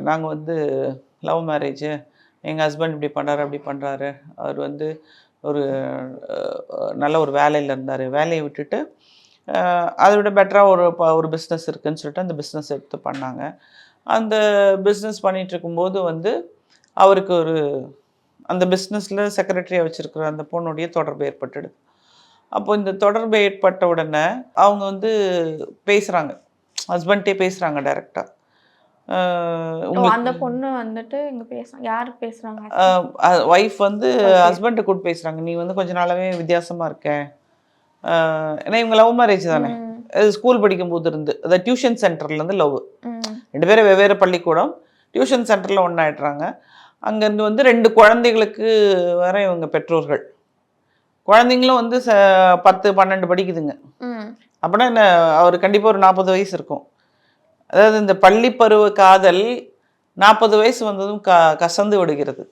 நாங்கள் வந்து love marriage எங்கள் ஹஸ்பண்ட் இப்படி பண்ணுறாரு அப்படி பண்ணுறாரு அவர் வந்து ஒரு நல்ல ஒரு வேலையில் இருந்தார். வேலையை விட்டுட்டு அதை விட பெட்டராக ஒரு ப- ஒரு பிஸ்னஸ் இருக்குதுன்னு சொல்லிட்டு அந்த பிஸ்னஸ் எடுத்து பண்ணாங்க. அந்த பிஸ்னஸ் பண்ணிகிட்ருக்கும்போது வந்து அவருக்கு ஒரு அந்த பிஸ்னஸில் செக்ரட்டரியாக வச்சுருக்கிற அந்த பொண்ணுடைய தொடர்பு ஏற்பட்டுடுது. அப்போ இந்த தொடர்பு ஏற்பட்ட உடனே அவங்க வந்து பேசுகிறாங்க ஹஸ்பண்ட்டே பேசுகிறாங்க டைரெக்டாக அந்த பொண்ணு வந்துட்டு இங்க பேசுறாங்க யாரு பேசுறாங்க ஒய்ஃப் வந்து ஹஸ்பண்டை கூப்பிட்டு பேசுகிறாங்க நீ வந்து கொஞ்ச நாளாவே வித்தியாசமாக இருக்க. ஏன்னா இவங்க லவ் மேரேஜ் தானே? ஸ்கூல் படிக்கும்போது இருந்து அதாவது டியூஷன் சென்டர்லேருந்து லவ் ம், ரெண்டு பேரும் வெவ்வேறு பள்ளிக்கூடம் டியூஷன் சென்டரில் ஒன்றாயிடுறாங்க அங்கேருந்து வந்து ரெண்டு குழந்தைகளுக்கு வர இவங்க பெற்றோர்கள். குழந்தைங்களும் வந்து ச பத்து பன்னெண்டு படிக்குதுங்க. அப்படின்னா என்ன அவர் கண்டிப்பாக ஒரு நாற்பது வயசு இருக்கும். அதாவது இந்த பள்ளி பருவ காதல் நாற்பது வயசு வந்ததும் க கசந்து விடுகிறது.